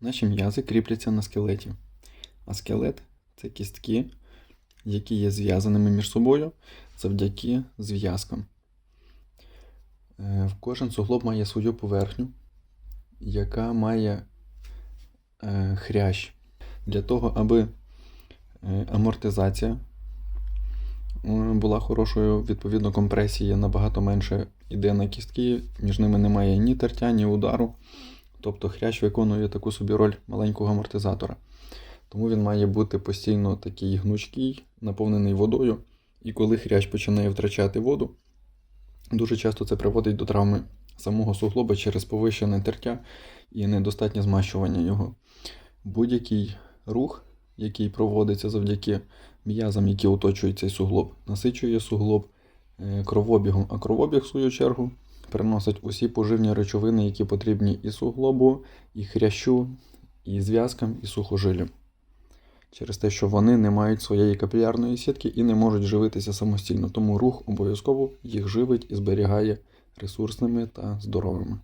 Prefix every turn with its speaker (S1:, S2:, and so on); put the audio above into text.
S1: Наші м'язи кріпляться на скелеті. А скелет це кістки, які є зв'язаними між собою завдяки зв'язкам. Е, Кожен суглоб має свою поверхню, яка має е, хрящ. Для того, аби е, амортизація була хорошою, відповідно, компресія набагато менше йде на кістки, між ними немає ні тертя, ні удару. Тобто хрящ виконує таку собі роль маленького амортизатора. Тому він має бути постійно такий гнучкий, наповнений водою. І коли хрящ починає втрачати воду, дуже часто це приводить до травми самого суглоба через повищене тертя і недостатнє змащування його. Будь-який рух, який проводиться завдяки м'язам, які оточують цей суглоб, насичує суглоб е, кровообігом, а кровообіг, в свою чергу, приносить усі поживні речовини, які потрібні і суглобу, і хрящу, і зв'язкам, і сухожилям. Через те, що вони не мають своєї капілярної сітки і не можуть живитися самостійно. Тому рух обов'язково їх живить і зберігає ресурсними та здоровими.